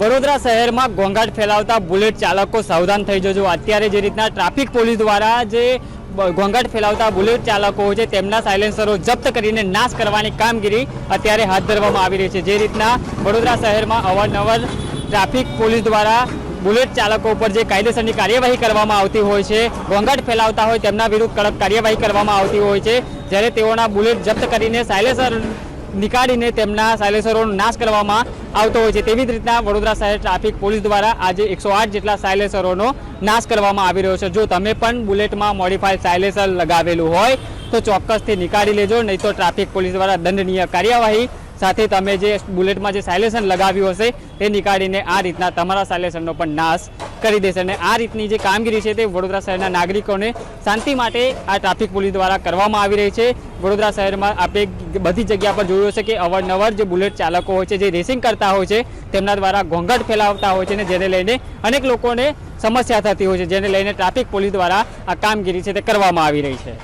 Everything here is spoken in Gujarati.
વડોદરા શહેરમાં ઘોંઘાટ ફેલાવતા બુલેટ ચાલકો સાવધાન થઈ જજો. અત્યારે જે રીતના ટ્રાફિક પોલીસ દ્વારા જે ઘોંઘાટ ફેલાવતા બુલેટ ચાલકો છે, તેમના સાયલેન્સરો જપ્ત કરીને નાશ કરવાની કામગીરી અત્યારે હાથ ધરવામાં આવી રહી છે. જે રીતના વડોદરા શહેરમાં અવારનવાર ટ્રાફિક પોલીસ દ્વારા બુલેટ ચાલકો ઉપર જે કાયદેસરની કાર્યવાહી કરવામાં આવતી હોય છે ઘોંઘાટ ફેલાવતા હોય તેમના વિરુદ્ધ કડક કાર્યવાહી કરવામાં આવતી હોય છે, જ્યારે તેઓના બુલેટ જપ્ત કરીને સાયલેન્સર નીકાળીને તેમના સાયલેસરોનો નાશ કરવામાં આવતો હોય છે. તેવી જ રીતના વડોદરા શહેર ટ્રાફિક પોલીસ દ્વારા આજે એકસો જેટલા સાયલેસરોનો નાશ કરવામાં આવી રહ્યો છે. જો તમે પણ બુલેટમાં મોડિફાઈડ સાયલેસર લગાવેલું હોય, તો ચોક્કસથી નીકાળી લેજો. નહીં તો ટ્રાફિક પોલીસ દ્વારા દંડનીય કાર્યવાહી સાથે તમે જે બુલેટમાં જે સાયલેન્સર લગાવ્યું હશે, તે નીકાળીને આ રીતના તમારા સાયલેશનનો પણ નાશ કરી દેશે અને આ રીતની જે કામગીરી છે તે વડોદરા શહેરના નાગરિકોને શાંતિ માટે આ ટ્રાફિક પોલીસ દ્વારા કરવામાં આવી રહી છે. વડોદરા શહેરમાં આપણે બધી જગ્યા પર જોયું હશે કે અવારનવાર જે બુલેટ ચાલકો હોય છે, જે રેસિંગ કરતા હોય છે, તેમના દ્વારા ઘોંઘાટ ફેલાવતા હોય છે અને જેને લઈને અનેક લોકોને સમસ્યા થતી હોય છે, જેને લઈને ટ્રાફિક પોલીસ દ્વારા આ કામગીરી છે તે કરવામાં આવી રહી છે.